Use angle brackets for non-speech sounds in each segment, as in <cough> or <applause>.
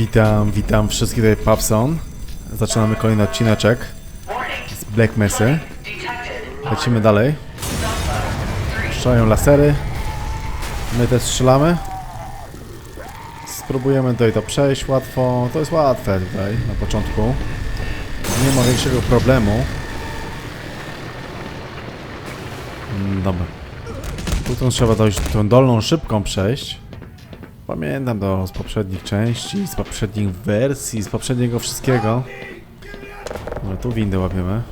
Witam, witam wszystkich tutaj Pawson. Zaczynamy kolejny odcineczek z Black Mesa. Lecimy dalej. Strzelają lasery. My też strzelamy. Spróbujemy tutaj to przejść łatwo. To jest łatwe tutaj na początku. Nie ma większego problemu. Mm, Dobra. Tu trzeba dojść tą dolną szybką przejść. Pamiętam to z poprzednich części, z poprzednich wersji, z poprzedniego wszystkiego. No tu windę łapiemy.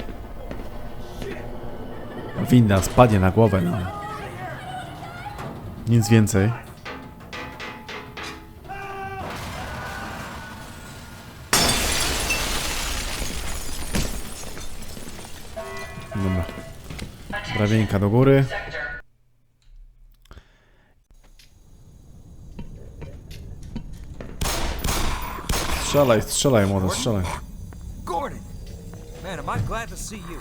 Winda spadnie na głowę nam. Nic więcej. Dobra. Drabinka do góry. Strzelaj, strzelaj, młody, strzelaj. Gordon! Man, am I glad to see you.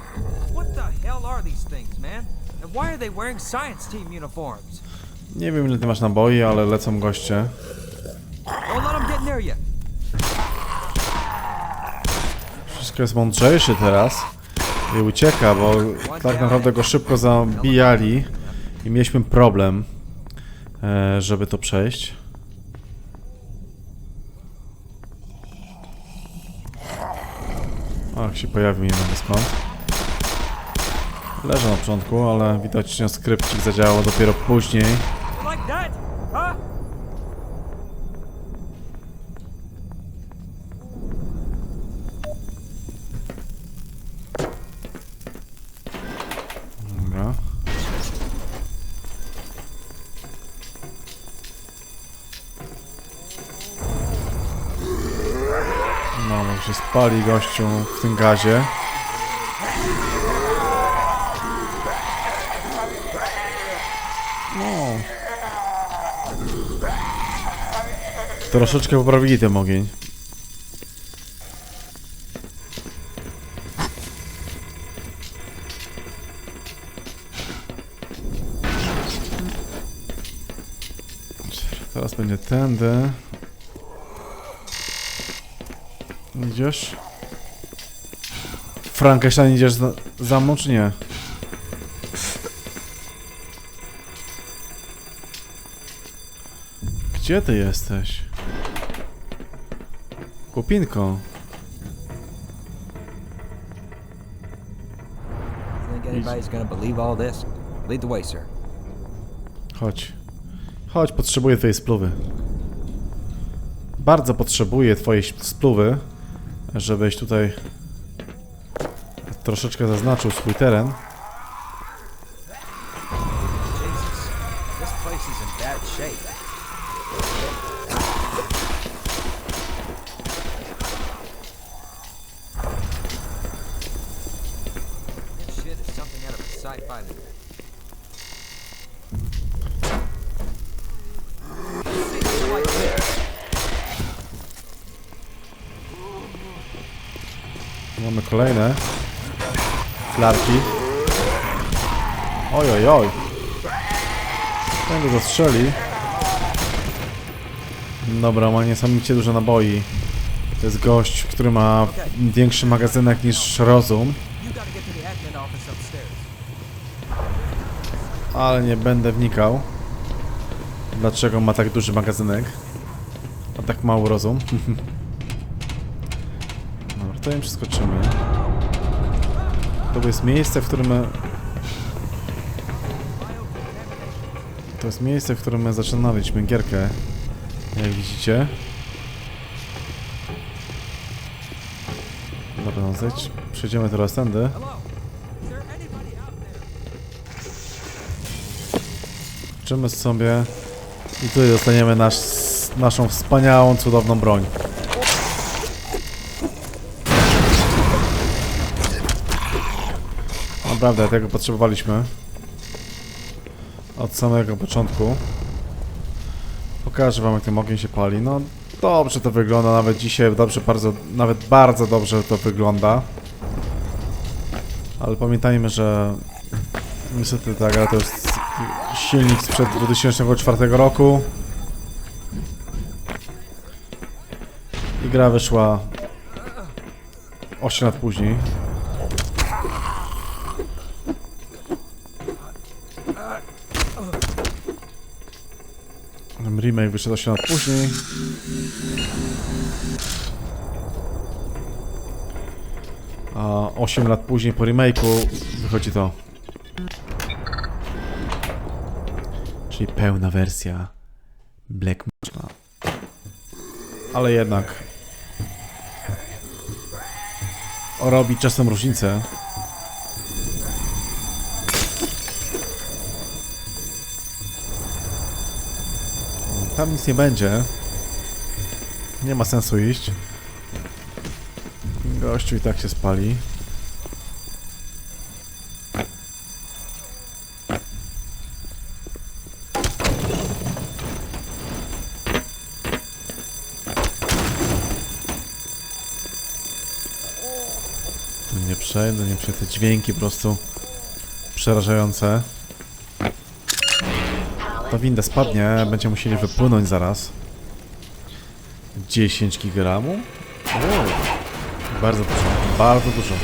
What the hell are these things, man? And why are they wearing science team uniforms? Nie wiem ile ty masz naboi, ale lecą goście. Don't let them get near you. Wszystko jest mądrzejszy teraz. I ucieka, bo tak naprawdę go szybko zabijali. I mieliśmy problem, e, żeby to przejść. Ach, się pojawił, nie wiem skąd. Leżał na początku, ale widocznie skrypcik zadziałał dopiero później. Spali gościu w tym gazie. No. Troszeczkę poprawili ten ogień. Teraz będzie tędy. Idziesz? Frankenstein idziesz za, za mną, czy nie? Gdzie ty jesteś? Kupinko. Think anybody's gonna believe all this? Lead the way, sir. Chodź. Chodź, potrzebuję twojej spluwy. Bardzo potrzebuję twojej spluwy, żebyś tutaj troszeczkę zaznaczył swój teren. Oj, oj, oj. Ten go zastrzeli. Dobra, ma niesamowicie dużo naboi. To jest gość, który ma większy magazynek niż rozum. Ale nie będę wnikał. Dlaczego ma tak duży magazynek? A tak mało rozum. <laughs> Dobra, to im przeskoczymy. To jest miejsce, w którym To jest miejsce, w którym my zaczynaliśmy gierkę. Jak widzicie. Dobra, no zejdź. Przejdziemy teraz tędy. Życzymy sobie i tutaj dostaniemy nasz, naszą wspaniałą, cudowną broń. Naprawdę, tego potrzebowaliśmy. Od samego początku. Pokażę wam jak ten ogień się pali. No dobrze to wygląda, nawet dzisiaj dobrze, bardzo, nawet bardzo dobrze to wygląda. Ale pamiętajmy, że niestety ta gra to jest silnik sprzed 2004 roku. I gra wyszła 8 lat później. Remake wyszedł 8 lat później. A 8 lat później po remake'u wychodzi to. Czyli pełna wersja Black Machina. Ale jednak robi czasem różnicę. Tam nic nie będzie. Nie ma sensu iść. Gościu i tak się spali. Nie przejdę, nie przejdę. Te dźwięki po prostu przerażające. Ta winda spadnie, będziemy musieli wypłynąć zaraz. 10 gigramów? Bardzo dużo, bardzo dużo.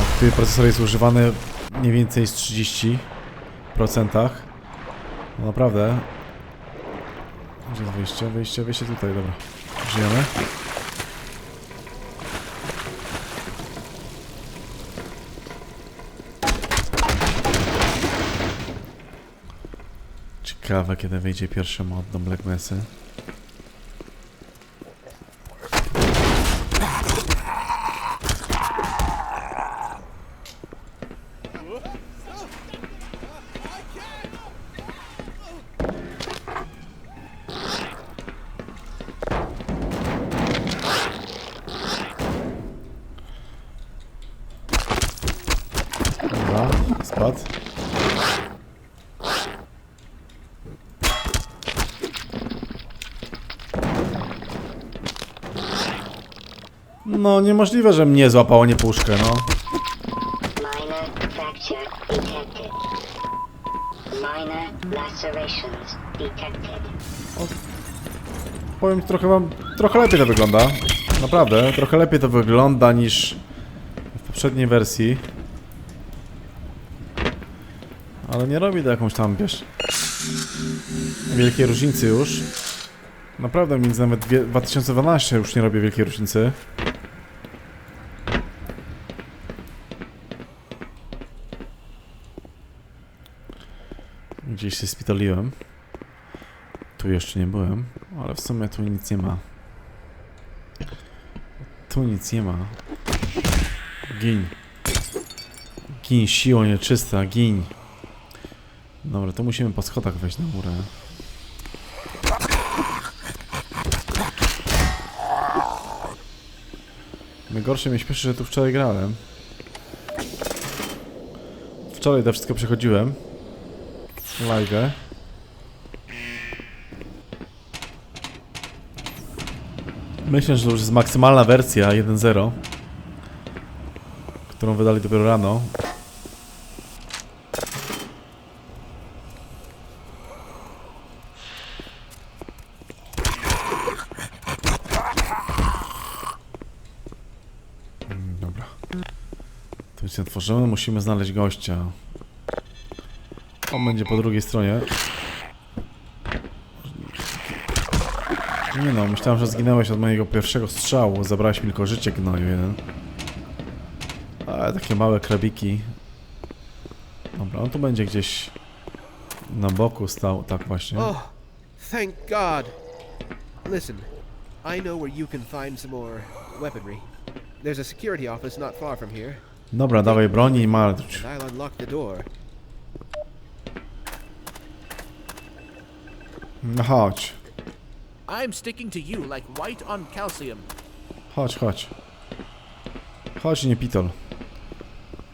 A tutaj procesor jest używany mniej więcej z 30%. No naprawdę. Gdzie jest wyjście? Wyjście, wyjście tutaj, dobra. Żyjemy. Ciekawe, kiedy wyjdzie pierwszy mod do Black Mesa. Dobra, spadł. No, niemożliwe, że mnie złapało nie puszkę, no. Minor fracture detected. Minor lacerations detected. Powiem trochę wam, trochę lepiej to wygląda. Naprawdę, trochę lepiej to wygląda niż w poprzedniej wersji. Ale nie robi to jakąś tam, wiesz, wielkiej różnicy już. Naprawdę między nawet dwie- 2012 już nie robię wielkiej różnicy. Gdzieś się spitoliłem. Tu jeszcze nie byłem, ale w sumie tu nic nie ma. Tu nic nie ma. Gin. Gin, siło nieczysta, gin. Dobra, to musimy po schodach wejść na górę. Najgorsze mnie śpieszy, że tu wczoraj grałem. Wczoraj to wszystko przechodziłem. Live. Myślę, że to już jest maksymalna wersja 1.0 Którą wydali dopiero rano. Mm, Dobra. Tu się otworzymy, musimy znaleźć gościa On będzie po drugiej stronie Nie no, myślałem, że zginąłeś od mojego pierwszego strzału. Zabrałeś mi tylko życie gnoju jeden. Ale takie małe krabiki. Dobra, on tu będzie gdzieś na boku stał, tak właśnie. Oh, thank God. Listen, I know where you can find some more weaponry. There's a security office not far from here, Dobra, dawaj broni i martw. I'll unlock the door. No chodź, I'm sticking to you like white on calcium. chodź, chodź. Chodź, nie pitol.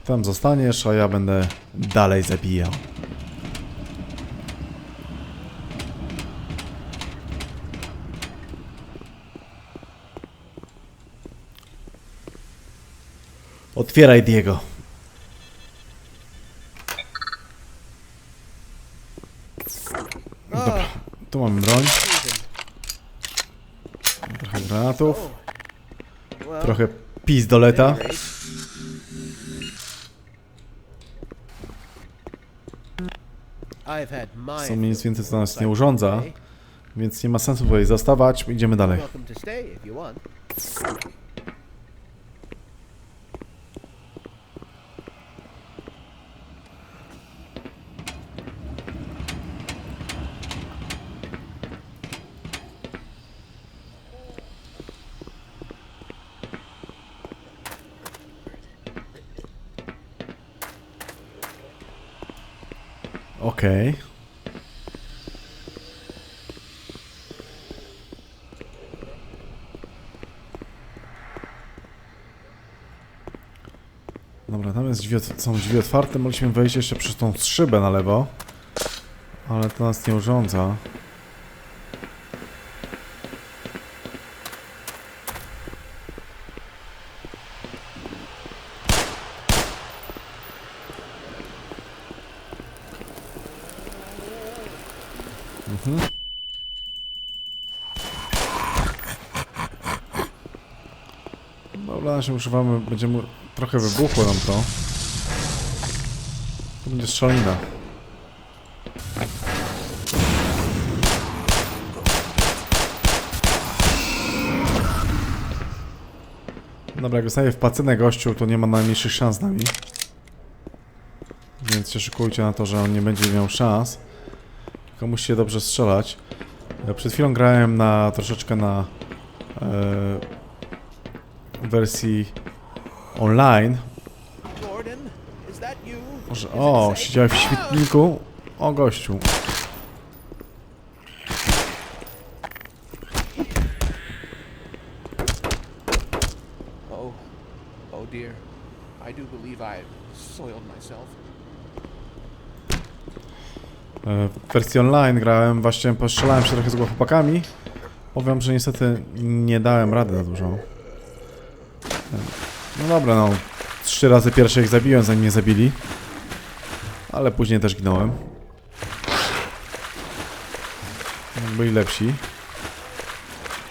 Tam zostaniesz, a ja będę dalej zabijał. Otwieraj, Diego. Broń. Trochę pizdoleta. my Co nic więcej co nas nie urządza, więc nie ma sensu tutaj zostawać. Idziemy dalej. Okej. Dobra, tam jest drzwi, są drzwi otwarte, mogliśmy wejść jeszcze przez tą szybę na lewo. Ale to nas nie urządza. Dobra, naszym używamy, będziemy, trochę wybuchło nam to. To będzie strzelina. Dobra, jak zostaje w pacynę gościu, to nie ma najmniejszych szans z nami. Więc się szykujcie na to, że on nie będzie miał szans. Tylko musicie dobrze strzelać. Przed chwilą grałem na troszeczkę na e, wersji online. Może, o, siedziałem w świetniku. O, gościu. Oh, oh. E, W wersji online grałem, właśnie postrzelałem się trochę z chłopakami. Powiem, że niestety nie dałem rady za dużo. No dobra, no. Trzy razy pierwsze ich zabiłem, zanim mnie zabili. Ale później też ginąłem. Byli lepsi.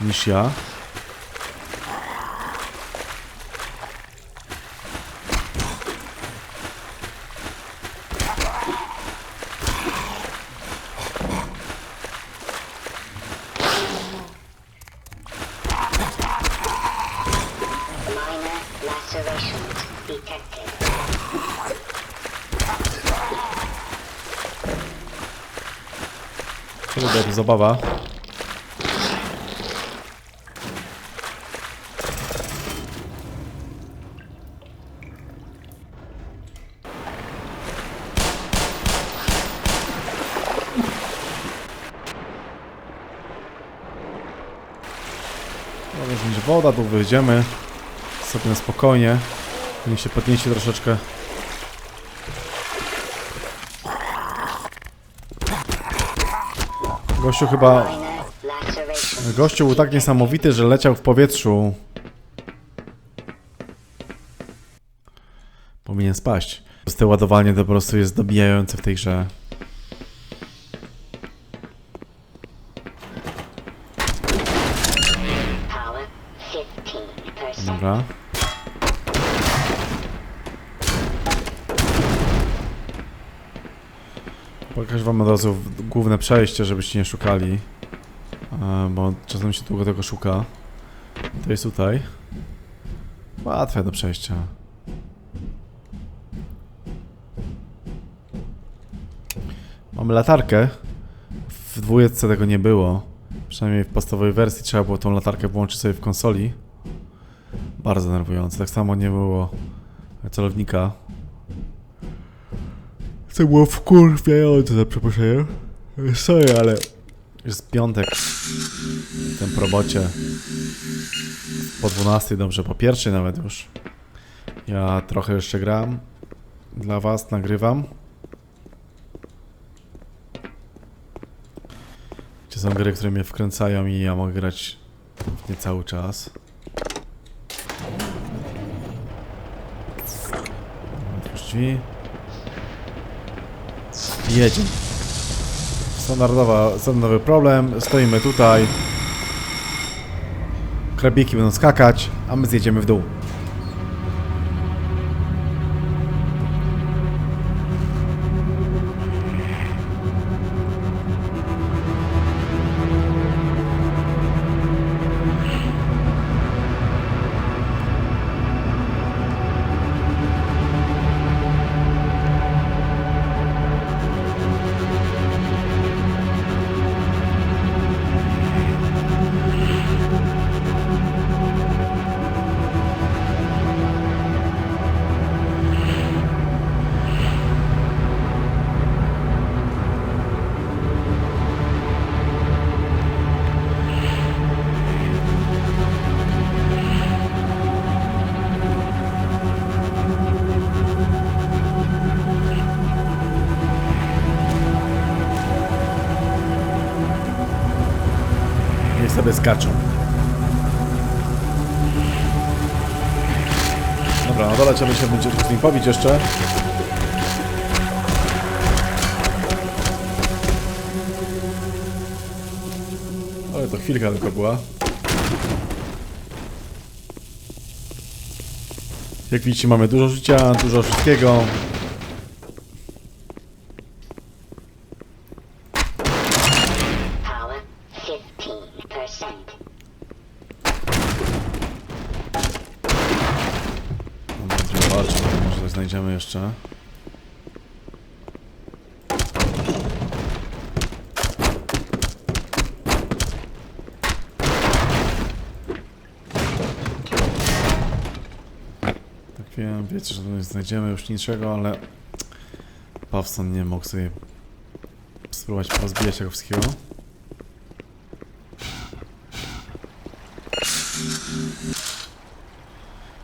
Niż ja. Lacerations detected. Super, zabawa. No woda, tu wyjdziemy sobie na spokojnie. Niech się podniesie troszeczkę. Gościu chyba. Gościu był tak niesamowity, że leciał w powietrzu. Powinien spaść. To ładowanie po prostu jest dobijające w tej grze. Dobra. Pokaż wam od razu główne przejście, żebyście nie szukali. E, Bo czasem się długo tego szuka. To jest tutaj. Łatwe do przejścia. Mamy latarkę. W dwójce tego nie było. Przynajmniej w podstawowej wersji trzeba było tą latarkę włączyć sobie w konsoli. Bardzo denerwujące. Tak samo nie było celownika. Co było wkurwiające za przeproszeniem. Sorry, ale jest piątek w tym probocie. Po 12, dobrze, po pierwszej nawet już. Ja trochę jeszcze gram. Dla was nagrywam. Są gry, które mnie wkręcają i ja mogę grać nie cały czas. Otwórz drzwi. Jedzie. Standardowa, standardowy problem. Stoimy tutaj. Krabiki będą skakać, a my zjedziemy w dół. Skaczą. Dobra, na dole trzeba się będzie z nim pobić jeszcze. Ale to chwilka tylko była. Jak widzicie mamy dużo życia, dużo wszystkiego. Walczyć, może coś znajdziemy jeszcze. Tak wiem, wiecie, że tu nie znajdziemy już niczego, ale Pawson nie mógł sobie spróbować pozbijać tego wszystkiego.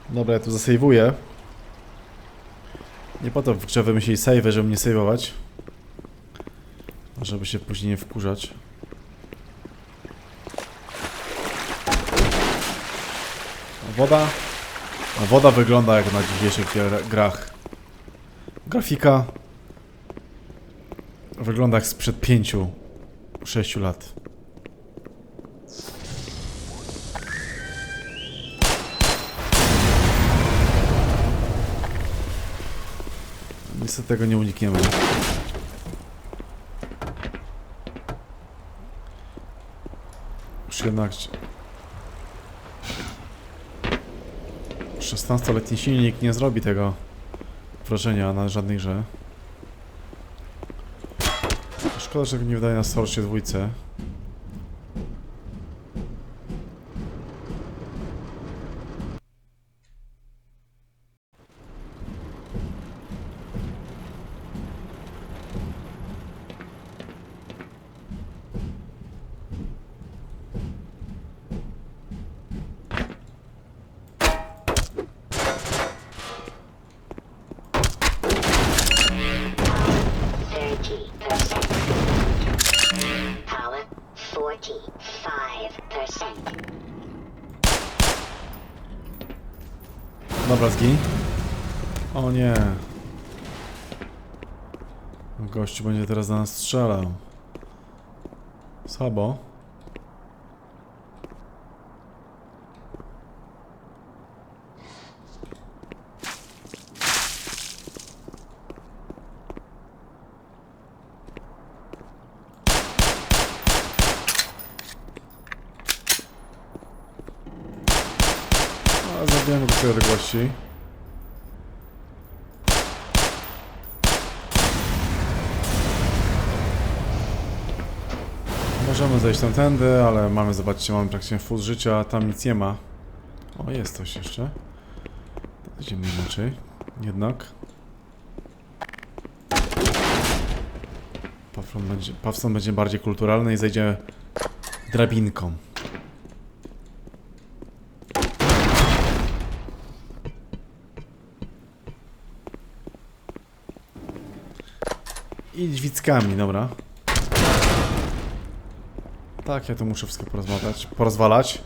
Dobra, ja tu zasejwuję. Nie po to w grze wymyślili save, żeby mnie saveować. Żeby się później nie wkurzać. Woda? Woda wygląda jak na dzisiejszych grach. Grafika wygląda jak sprzed 5-6 lat. Niestety tego nie unikniemy. Już jednak... 16-letni silnik nie zrobi tego wrażenia na żadnej grze. Szkoda, że nie wydaje na Source dwójce. Dobra, zgin. O nie. Gościu będzie teraz na nas strzelał. Słabo. A, zabijamy odległości. Możemy zejść tamtędy, ale mamy, zobaczcie, mamy praktycznie full życia, tam nic nie ma. O, jest coś jeszcze. Idziemy inaczej. Jednak. Pawson będzie, będzie bardziej kulturalny i zejdzie drabinką. Dźwickami, dobra. Tak, ja to muszę wszystko porozmawiać, porozwalać.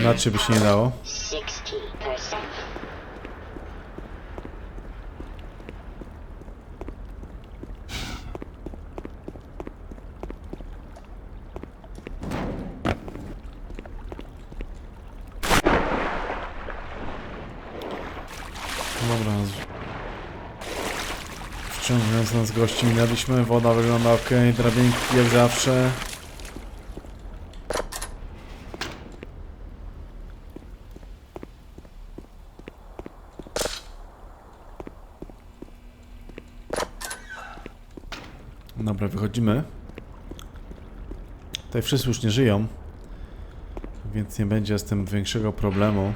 Inaczej by się nie dało. Nas gości minęliśmy, woda wygląda ok, drabinki jak zawsze. Dobra, wychodzimy. Tutaj wszyscy już nie żyją, więc nie będzie z tym większego problemu.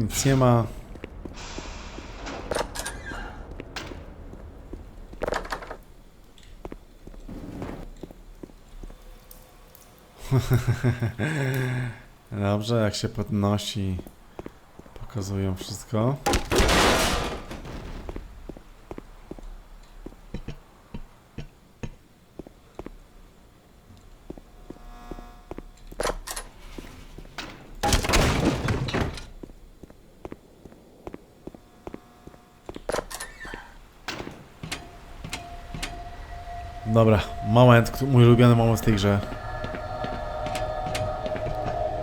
Nic nie ma. <laughs> Dobrze, jak się podnosi, pokazują wszystko. Dobra, moment, mój ulubiony moment w tej grze.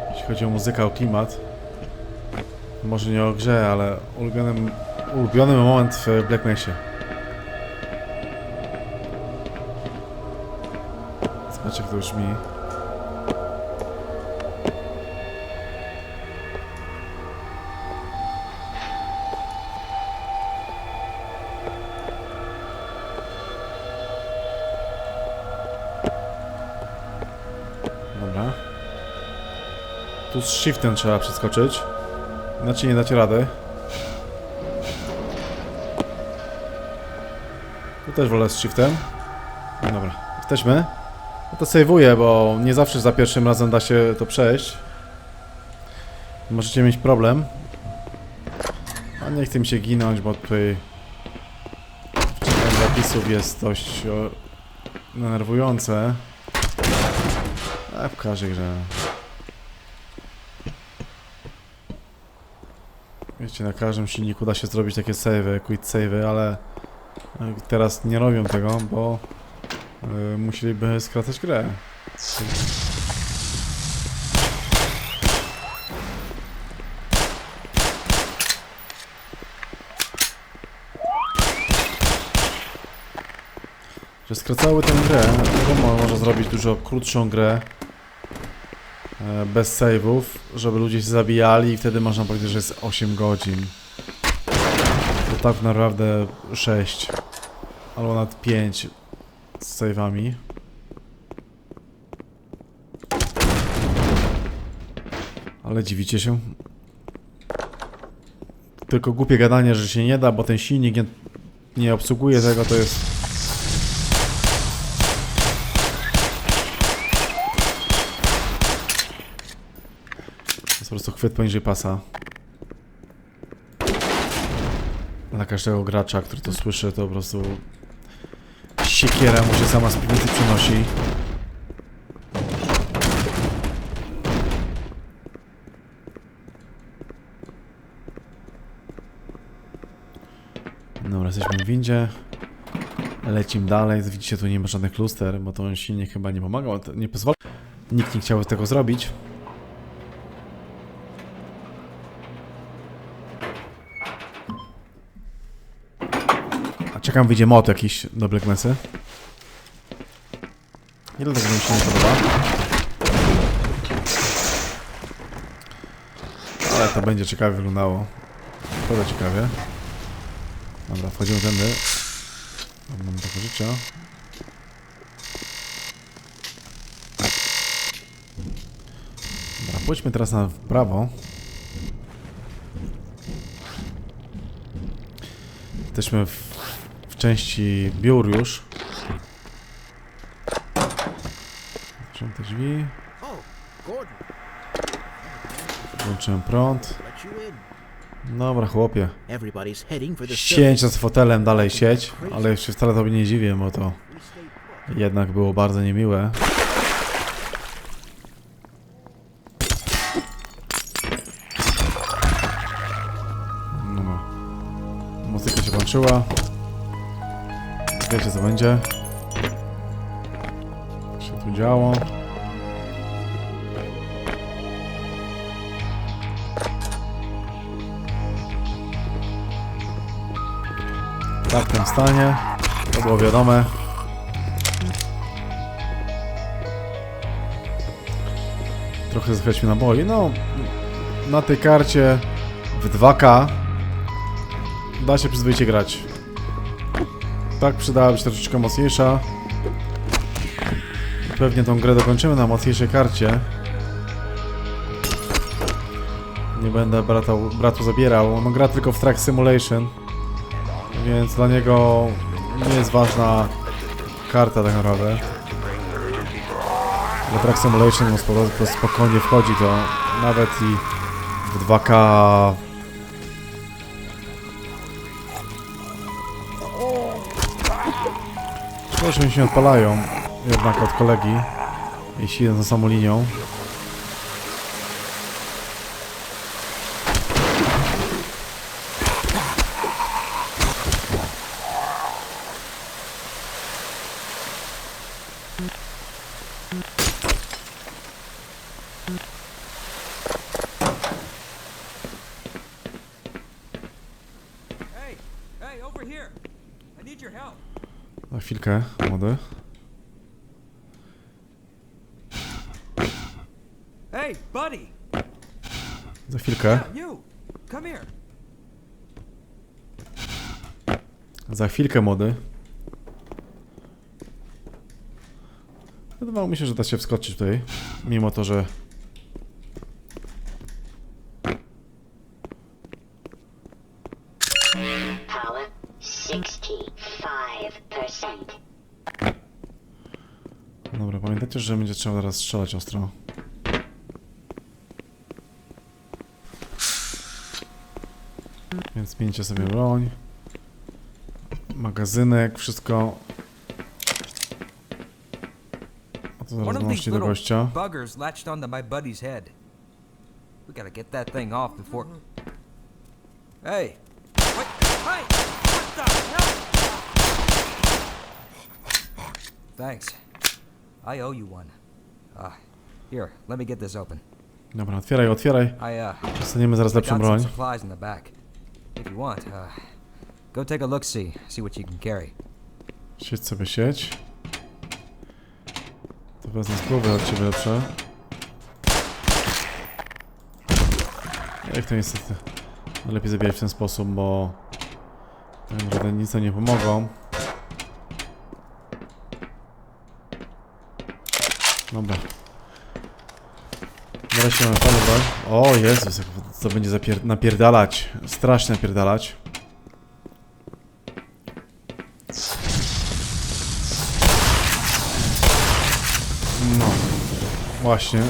Jeśli chodzi o muzykę, o klimat. Może nie o grze, ale ulubiony, ulubiony moment w Black Mesie. Jak to brzmi. Dobra. Shiftem trzeba przeskoczyć. Inaczej nie dacie rady. Tu też wolę z shiftem. No dobra, jesteśmy. Ja to sejwuję, bo nie zawsze za pierwszym razem da się to przejść. Możecie mieć problem. A nie chcę mi się ginąć, bo tutaj czytanie zapisów jest dość o, denerwujące. A w każdej grze. Wiecie, na każdym silniku da się zrobić takie savey, quit ale e, teraz nie robią tego, bo y, musieliby skracać grę. Że skracały tę grę, wiadomo, można zrobić dużo krótszą grę bez save'ów, żeby ludzie się zabijali i wtedy można powiedzieć, że jest 8 godzin. To tak naprawdę 6 albo nawet 5 z save'ami. Ale dziwicie się? Tylko głupie gadanie, że się nie da, bo ten silnik nie, nie obsługuje tego, to jest To jest po prostu chwyt poniżej pasa. Dla każdego gracza, który to słyszy, to po prostu siekiera mu się sama z piwnicy przenosi. Dobra, jesteśmy w windzie. Lecimy dalej. Widzicie, tu nie ma żadnych luster, bo to silnik chyba nie pomagał. Nie pozwala. Nikt nie chciał tego zrobić. Czekam, wyjdzie mod jakiś do Black Mesa. Nie dlatego mi się nie podoba. Ale to będzie ciekawie wyglądało. Naprawdę ciekawie. Dobra, wchodzimy tędy. Mam trochę życia. Dobra, pójdźmy teraz na prawo. Jesteśmy w, w części biur już. Otwieram te drzwi. Włączyłem prąd. Dobra, chłopie. Siedź z fotelem, dalej sieć. Ale się wcale tobie nie dziwię, bo to jednak było bardzo niemiłe. No. Muzyka się włączyła. Wiecie co będzie? Co się tu działo? W takim stanie. To było wiadome. Trochę zachwiać na naboi. No, na tej karcie w 2K da się przyzwoicie grać. Tak, przydałaby się troszeczkę mocniejsza. Pewnie tą grę dokończymy na mocniejszej karcie. Nie będę bratu, bratu zabierał. On gra tylko w Track Simulation. Więc dla niego nie jest ważna karta tak naprawdę. Dla Track Simulation on spo- po- spokojnie wchodzi to nawet i w 2K Że oni się odpalają jednak od kolegi, jeśli idą za samą linią. Hey, hey, over here. I need your help. Za chwilkę, młody. Hey, buddy. Za chwilkę. You. Come here. Za chwilkę, młody. Wydawało mi się, że da się wskoczyć tutaj, mimo to, że Power 65%. Dobra, pamiętajcie, że będzie trzeba teraz strzelać ostro. Zmieńcie sobie broń. Magazynek, wszystko. A to zaraz these do gościa. buggers latched onto my buddy's head. We gotta get that thing off before. Hey! Wait! Hey! What the hell? Thanks. I owe you one. Uh, here, let me get this open. Dobra, otwieraj, otwieraj. I, uh, Dostaniemy zaraz I lepszą got some broń. supplies in the back. If you want, uh, go take a look see, see what you can carry. Siedź sobie sieć. To wezmę spróbuję od ciebie lepsze. Jak to niestety lepiej zabijać w ten sposób, bo tak naprawdę nic nie pomogą. Dobra. Fajną broń. O Jezus, jak to będzie zapier- napierdalać. Strasznie napierdalać. No. Właśnie.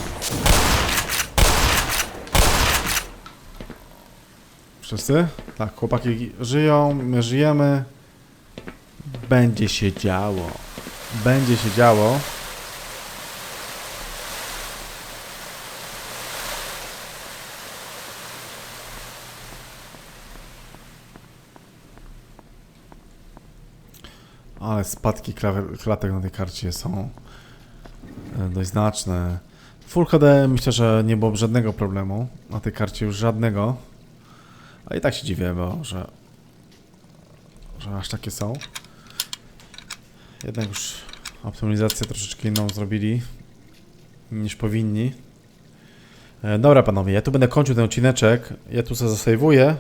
Wszyscy? Tak, chłopaki żyją, my żyjemy. Będzie się działo. Będzie się działo. Ale spadki klatek na tej karcie są e, dość znaczne. Full HD myślę, że nie byłoby żadnego problemu. Na tej karcie już żadnego. A i tak się dziwię, bo że, że aż takie są. Jednak już optymalizację troszeczkę inną zrobili niż powinni. E, dobra panowie, ja tu będę kończył ten odcineczek. Ja tu sobie zasejwuję.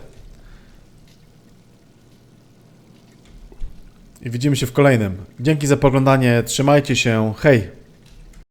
I widzimy się w kolejnym. Dzięki za poglądanie, trzymajcie się, hej!